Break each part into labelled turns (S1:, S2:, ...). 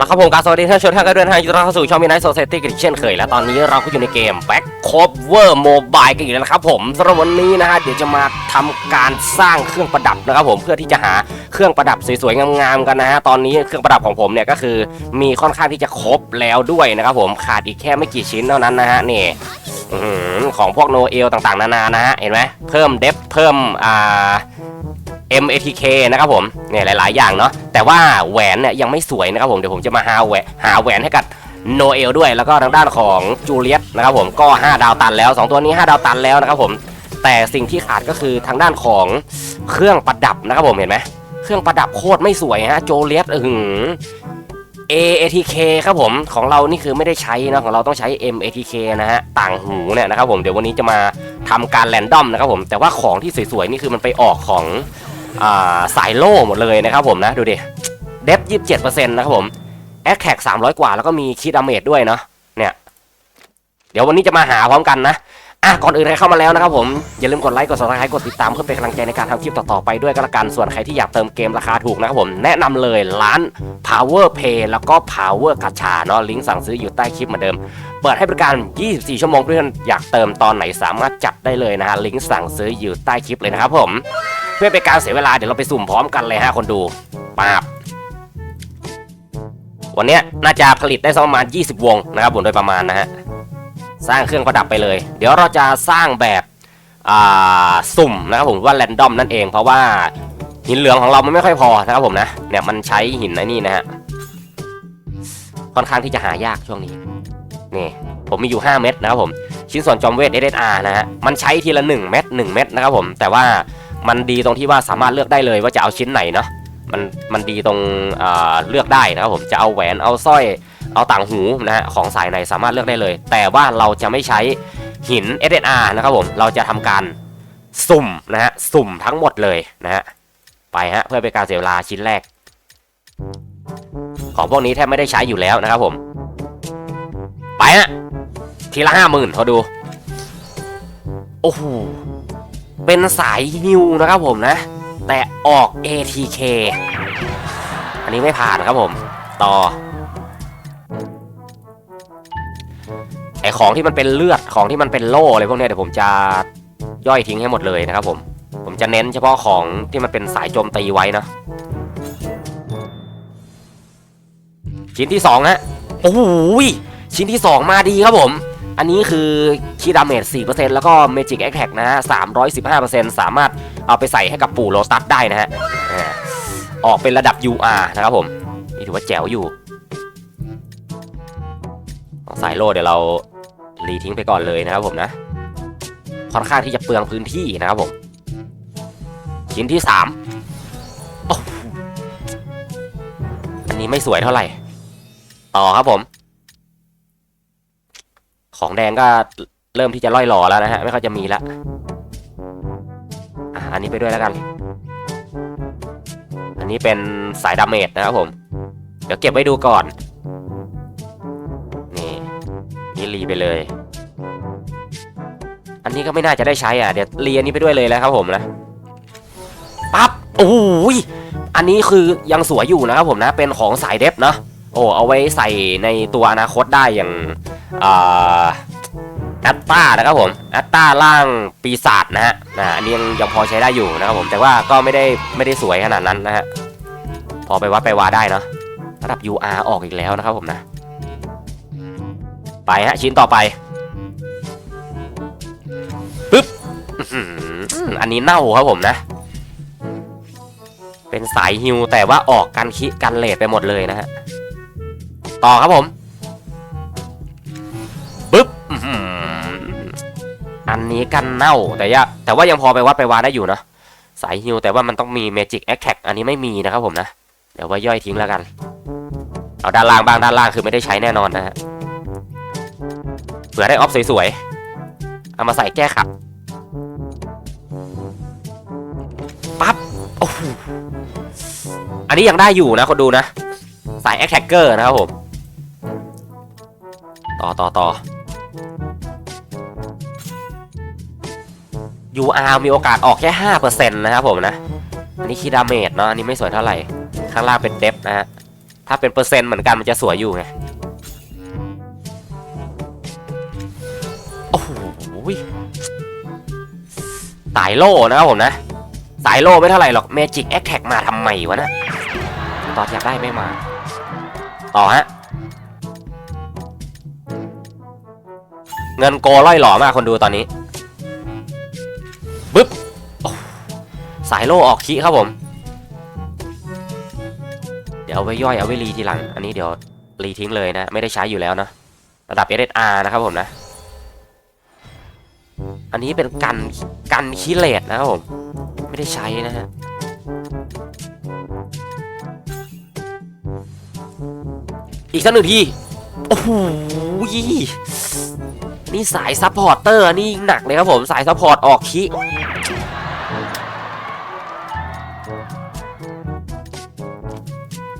S1: นะครับผมการสวัสดีท่านชมท่านกันด้วยนะฮะยินดีต้อนรับเข้าสู่ช่องมีไนท์โซเซตี้กันอีกเช่นเคย และตอนนี้เราก็อยู่ในเกม Back Cover Mobile กันอีกแล้วนะครับผมสำหรับวันนี้นะฮะเดี๋ยวจะมาทำการสร้างเครื่องประดับนะครับผมเพื่อที่จะหาเครื่องประดับสวยๆงามๆกันนะฮะตอนนี้เครื่องประดับของผมเนี่ยก็คือมีค่อนข้างที่จะครบแล้วด้วยนะครับผมขาดอีกแค่ไม่กี่ชิ้นเท่านั้นนะฮะนี่ของพวกโนเอลต่างๆ นานานะฮะเห็นไหมเพิ่มเดฟเพิ่มอ่า MATK นะครับผมเนี่ยหลาย ๆ อย่างเนาะแต่ว่าแหวนเนี่ยยังไม่สวยนะครับผมเดี๋ยวผมจะมาหาแหวนหาแหวนให้กับโนเอลด้วยแล้วก็ทางด้านของจูเลียตนะครับผมก็ 5 ดาวตันแล้ว 2 ตัวนี้ 5 ดาวตันแล้วนะครับผมแต่สิ่งที่ขาดก็คือทางด้านของเครื่องประดับนะครับผมเห็นไหมเครื่องประดับโคตรไม่สวยฮะโจเลียตอือหือ AATK ครับผมของเรานี่คือไม่ได้ใช้นะของเราต้องใช้ MATK นะฮะต่างหูเนี่ยนะครับผมเดี๋ยววันนี้จะมาทำการแรนดอมนะครับผมแต่ว่าของที่สวยๆนี่คือมันไปออกของ สายโล่หมดเลยนะครับผมนะดูดิเดฟยี่สิบเจ็ดเปอร์เซ็นต์นะครับผมแอคแท็กสามร้อยกว่าแล้วก็มีคิดดาเมจด้วยเนาะเนี่ยเดี๋ยววันนี้จะมาหาพร้อมกันนะอะก่อนอื่นใครเข้ามาแล้วนะครับผม อย่าลืมกดไลค์กดซับสไครต์กดติดตามเพื่อเป็นกำลังใจในการทำคลิปต่อ ๆ ไปด้วยก็แล้วกัน ส่วนใครที่อยากเติมเกมราคาถูกนะครับผม แนะนำเลยร้าน Power Pay แล้วก็ Power กาชาเนาะลิงก์สั่งซื้ออยู่ใต้คลิปเหมือนเดิม เปิดให้บริการ 24 ชั่วโมงเพื่อนอยากเติมตอนไหนสามารถจัดได้เลยนะฮะ ลิงก์สั่งซื้ออยู่ใต้คลิปเลยนะครับผม เพื่อเป็นการเสียเวลาเดี๋ยวเราไปสุ่มพร้อมกันเลยฮะคนดูปาบวันนี้น่าจะผลิตได้ประมาณ 20 วงนะครับผมโดยประมาณนะฮะ สร้างเครื่องประดับไปเลย เดี๋ยวเราจะสร้างแบบสุ่มนะครับผมว่าแรนดอมนั่นเอง เพราะว่าหินเหลืองของเรามันไม่ค่อยพอนะครับผมนะ เนี่ยมันใช้หินไอ้นี่นะฮะ ค่อนข้างที่จะหายากช่วงนี้ นี่ผมมีอยู่ 5 เม็ดนะครับผม ชิ้นส่วนจอมเวท SSR นะฮะ มันใช้ทีละ 1 เม็ด1เม็ดนะครับผม แต่ว่ามันดีตรงที่ว่าสามารถเลือกได้เลยว่าจะเอาชิ้นไหนเนาะ มันมันดีตรงเลือกได้นะครับผม จะเอาแหวน เอาสร้อย เอาต่างหูนะฮะของสายไหนสามารถเลือกได้เลย แต่ว่าเราจะไม่ใช้หิน SSR นะครับผม เราจะทำการสุ่มนะฮะ สุ่มทั้งหมดเลยนะฮะ ไปฮะเพื่อเป็นการเสียเวลาชิ้นแรก ของพวกนี้แทบไม่ได้ใช้อยู่แล้วนะครับผม ไปฮะทีละห้าหมื่นเขาดู โอ้โห เป็นสายฮิวนะครับผมนะ แต่ออก ATK อันนี้ไม่ผ่านครับผม ต่อ ไอของที่มันเป็นเลือดของที่มันเป็นโล่อะไรพวกนี้เดี๋ยวผมจะย่อยทิ้งให้หมดเลยนะครับผม ผมจะเน้นเฉพาะของที่มันเป็นสายโจมตีไว้นะ ชิ้นที่สองฮะ โอ้โห ชิ้นที่ 2 มาดีครับผม อันนี้คือคีดาเมจ4%แล้วก็ Magic Attack นะฮะ315%สามารถเอาไปใส่ให้กับปู่โลตัสได้นะฮะออกเป็นระดับ UR นะครับผมนี่ถือว่าแจ๋วอยู่สายโล่เดี๋ยวเรารีทิ้งไปก่อนเลยนะครับผมนะ ค่อนข้างที่จะเปลืองพื้นที่นะครับผม ชิ้นที่3โอ้โหอันนี้ไม่สวยเท่าไหร่ ต่อครับผม ของแดงก็เริ่มที่จะล่อยหล่อแล้วนะฮะ ไม่ค่อยจะมีละอะอันนี้ไปด้วยแล้วกัน อันนี้เป็นสายดาเมจนะครับผม เดี๋ยวเก็บไว้ดูก่อน นี่นี่รีไปเลย อันนี้ก็ไม่น่าจะได้ใช้อะ เดี๋ยวรีอันนี้ไปด้วยเลยแล้วครับผมนะปั๊บ โอ้โหยอันนี้คือยังสวยอยู่นะครับผมนะ เป็นของสายเดฟเนาะ โอ้เอาไว้ใส่ในตัวอนาคตได้อย่างอ่าแอตตานะครับผมแอตตาล่างปีศาจนะฮะนะอันนี้ยังยังพอใช้ได้อยู่นะครับผมแต่ว่าก็ไม่ได้ไม่ได้สวยขนาดนั้นนะฮะพอไปวัดไปวาได้เนาะระดับ UR ออกอีกแล้วนะครับผมนะ ไปฮะชิ้นต่อไปปึ๊บอันนี้เน่าครับผมนะ เป็นสายฮิวแต่ว่าออกกันคิกันเลดไปหมดเลยนะฮะ ต่อครับผมปึ๊บอันนี้กันเน่าแต่ยะแต่ว่ายังพอไปวัดไปวาได้อยู่เนะสายฮิวแต่ว่ามันต้องมีเมจิกแอคแท็กอันนี้ไม่มีนะครับผมนะ เดี๋ยวว่าย่อยทิ้งแล้วกัน เอาด้านล่างบ้างด้านล่างคือไม่ได้ใช้แน่นอนนะฮะเผื่อได้ออฟสวยๆ เอามาใส่แก้ขัดปั๊บโอ้โหอันนี้ยังได้อยู่นะคนดูนะ สายแอคแท็กเกอร์นะครับผม ต่อต่อต่อ UR มีโอกาสออกแค่ 5%นะครับผมนะ อันนี้คีดาเมจเนาะ อันนี้ไม่สวยเท่าไหร่ ข้างล่างเป็นเดฟนะฮะ ถ้าเป็นเปอร์เซ็นต์เหมือนกันมันจะสวยอยู่ไง โอ้โหสายโล่นะครับผมนะ สายโล่ไม่เท่าไหร่หรอกเมจิกแอคแท็กมาทำไมวะนะ ตอนอยากได้ไม่มา ต่อฮะ เงินโกล่อยหล่อมากคนดูตอนนี้บึ๊บสายโล่ออกคีครับผม เดี๋ยวเอาไว้ย่อยเอาไว้รีทีหลัง อันนี้เดี๋ยวรีทิ้งเลยนะ ไม่ได้ใช้อยู่แล้วนะระดับ SSR นะครับผมนะ อันนี้เป็นกันกันคิเลตนะครับผม ไม่ได้ใช้นะฮะอีกสักหนึ่งที โอ้โห นี่สายซัพพอร์เตอร์นี่หนักเลยครับผมสายซัพพอร์ตออกคิ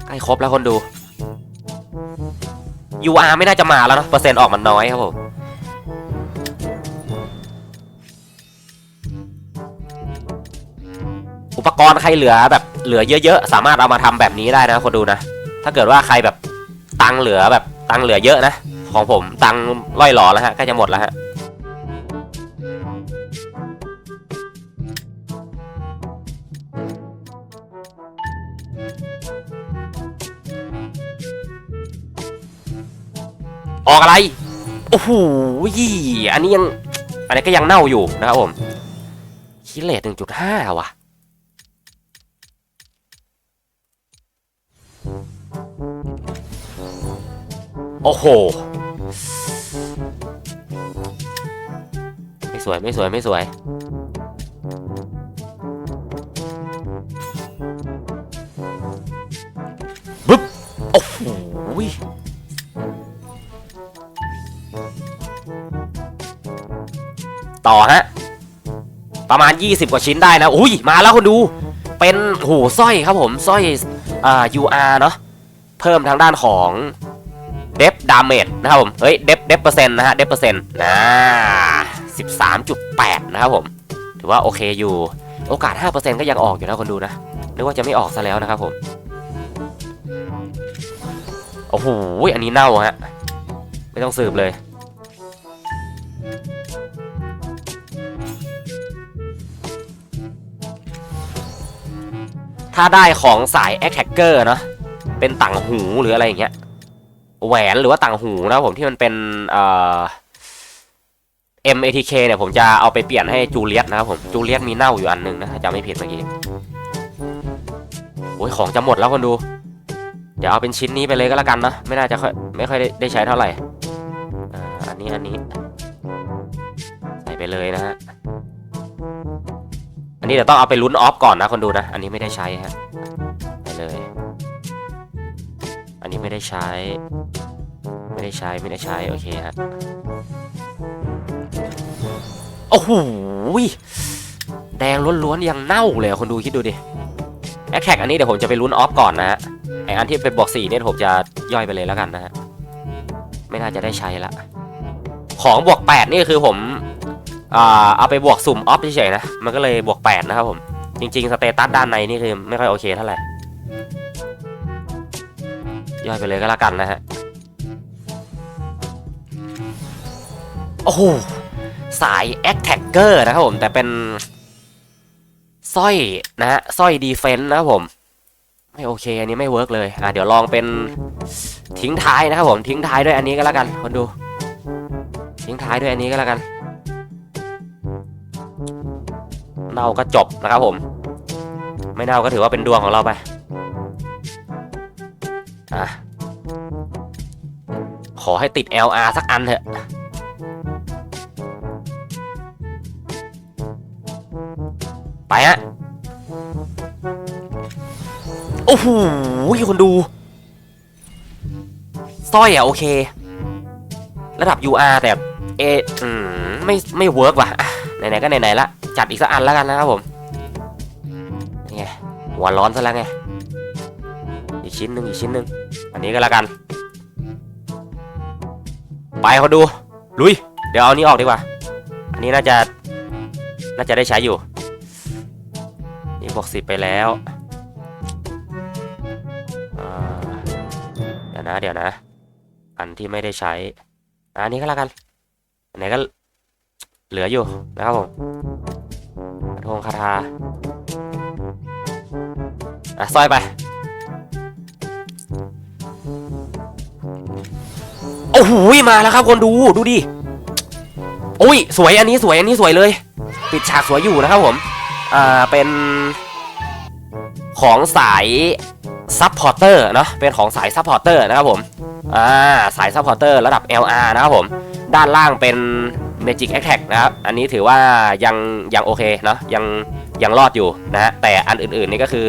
S1: ใกล้ครบแล้วคนดู UR ไม่น่าจะมาแล้วนะเปอร์เซ็นต์ออกมันน้อยครับผมอุปกรณ์ใครเหลือแบบเหลือเยอะๆ สามารถเอามาทำแบบนี้ได้นะคนดูนะ ถ้าเกิดว่าใครแบบตังเหลือแบบตังเหลือเยอะนะ ของผมตังค์ล่อยหล่อแล้วฮะใกล้จะหมดแล้วฮะออกอะไร โอ้โหยี่อันนี้ยัง อันนี้ก็ยังเน่าอยู่นะครับผมคิเลตหนึ่งจุดห้าว่ะ โอ้โห สวยไม่สวยไม่สวย บึ๊บ โอ้โหต่อฮะ ประมาณ 20 กว่าชิ้นได้นะ อุ้ย มาแล้วคนดู เป็นหูสร้อยครับผมสร้อยอ่า UR เนาะเพิ่มทางด้านของเดฟดาเมจนะครับผม เฮ้ย เดฟเดฟเปอร์เซ็นต์นะฮะ เดฟเปอร์เซ็นต์นะ 13.8 นะครับผม ถือว่าโอเคอยู่ โอกาส 5%ก็ยังออกอยู่นะคนดูนะนึกว่าจะไม่ออกซะแล้วนะครับผม โอ้โห อันนี้เน่าฮะ ไม่ต้องสืบเลย ถ้าได้ของสาย a t t a c k e r เนาะ เป็นต่างหูหรืออะไรอย่างเงี้ย แหวนหรือว่าต่างหูนะผมที่มันเป็น เอ่อ MATK เนี่ยผมจะเอาไปเปลี่ยนให้จูเลียตนะครับผมจูเลียตมีเน่าอยู่อันหนึงนะถ้าจำไม่ผิดเมื่อกี้โอ้ยของจะหมดแล้วคนดู เดี๋ยวเอาเป็นชิ้นนี้ไปเลยก็แล้วกันนะไม่น่าจะค่อยไม่ค่อยได้ได้ใช้เท่าไหร่อันนี้อันนี้ใส่ไปเลยนะฮะอันนี้เดี๋ยวต้องเอาไปลุ้นออฟก่อนนะคนดูนะ อันนี้ไม่ได้ใช้ฮะไปเลย อันนี้ไม่ได้ใช้ ไม่ได้ใช้ไม่ได้ใช้โอเคฮะ โอ้โหแดงล้วนๆยังเน่าเลยคนดูคิดดูดิแอคแท็กอันนี้เดี๋ยวผมจะไปลุ้นออฟก่อนนะฮะไออันที่เป็นบวกสี่เนี่ยผมจะย่อยไปเลยแล้วกันนะฮะไม่น่าจะได้ใช้ละของบวกแปดนี่คือผมเอาไปบวกสุ่มออฟเฉยๆนะ มันก็เลยบวกแปดนะครับผม จริงๆ สเตตัสด้านในนี่คือไม่ค่อยโอเคเท่าไหร่ ย่อยไปเลยก็แล้วกันนะฮะ โอ้โห สาย a t t a c k e r นะครับผมแต่เป็นสร้อยนะฮะสร้อยดีเฟนต์นะครับผม ไม่โอเค อันนี้ไม่เวิร์กเลยอะเดี๋ยวลองเป็นทิ้งท้ายนะครับผมทิ้งท้ายด้วยอันนี้ก็แล้วกันคนดู ทิ้งท้ายด้วยอันนี้ก็แล้วกันเน่าก็จบนะครับผม ไม่เน่าก็ถือว่าเป็นดวงของเราไปอะขอให้ติด LR สักอันเถอะ ไปฮะ โอ้โหคนดูสร้อยอะโอเค ระดับ UR แต่เออืมไม่ไม่เวิร์กว่ะไหนๆก็ไหนๆละ จัดอีกสักอันแล้วกันนะครับผมนี่ไงหัวร้อนซะแล้วไง อีกชิ้นหนึ่งอีกชิ้นหนึ่งอันนี้ก็แล้วกัน ไปเขาดู ลุย เดี๋ยวเอานี้ออกดีกว่า อันนี้น่าจะ น่าจะได้ใช้อยู่ บวกสิบไปแล้วอ่ายวนะ เดี๋ยวนะ อันที่ไม่ได้ใช้ อันนี้ก็แล้วกัน อันไหนก็เหลืออยู่นะครับผมกระทงคาถาอะสร้อยไป โอ้โหมาแล้วครับคนดู ดูดิโอ้ย สวยอันนี้สวยอันนี้สวยเลย ปิดฉากสวยอยู่นะครับผม อ่าเป็นของสายซัพพอร์เตอร์เนาะเป็นของสายซัพพอร์เตอร์นะครับผมอ่าสายซัพพอร์เตอร์ระดับ LR นะครับผมด้านล่างเป็น Magic Attack นะครับอันนี้ถือว่ายังยังโอเคเนาะยังยังรอดอยู่นะฮะแต่อันอื่นๆนี่ก็คือ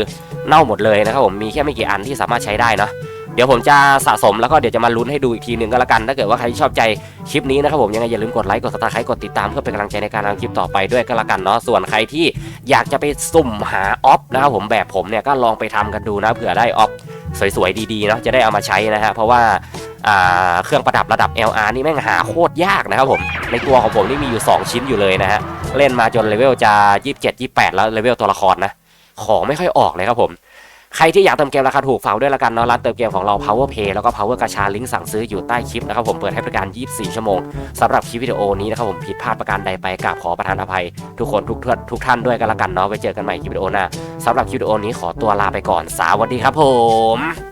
S1: เน่าหมดเลยนะครับผมมีแค่ไม่กี่อันที่สามารถใช้ได้เนาะ เดี๋ยวผมจะสะสมแล้วก็เดี๋ยวจะมาลุ้นให้ดูอีกทีหนึ่งก็แล้วกัน ถ้าเกิดว่าใครที่ชอบใจคลิปนี้นะครับผมยังไงอย่าลืมกดไลค์กดสตาร์ทกดติดตามเพื่อเป็นกำลังใจในการทำคลิปต่อไปด้วยก็แล้วกันเนาะส่วนใครที่อยากจะไปสุ่มหาออฟนะครับผมแบบผมเนี่ยก็ลองไปทำกันดูนะเผื่อได้ออฟสวยๆดีๆเนาะจะได้เอามาใช้นะฮะเพราะว่าอ่าเครื่องประดับระดับ LR นี่แม่งหาโคตรยากนะครับผม ในตัวของผมนี่มีอยู่ 2 ชิ้นอยู่เลยนะฮะ เล่นมาจนเลเวลจะ 27 28 แล้วเลเวลตัวละครนะ ของไม่ค่อยออกเลยครับผม ใครที่อยากเติมเกมราคาถูกฝากด้วยละกันเนาะร้านเติมเกมของเรา Power Pay แล้วก็ Power กระชาลิงก์สั่งซื้ออยู่ใต้คลิปนะครับผมเปิดให้บริการ 24 ชั่วโมงสำหรับคลิปวิดีโอนี้นะครับผมผิดพลาดประการใดไปกราบขอประทานอภัย ทุกคนทุกท่านทุกท่านด้วยกันละกันเนาะไว้เจอกันใหม่คลิปวิดีโอหน้าสำหรับคลิปวิดีโอนี้ขอตัวลาไปก่อนสวัสดีครับผม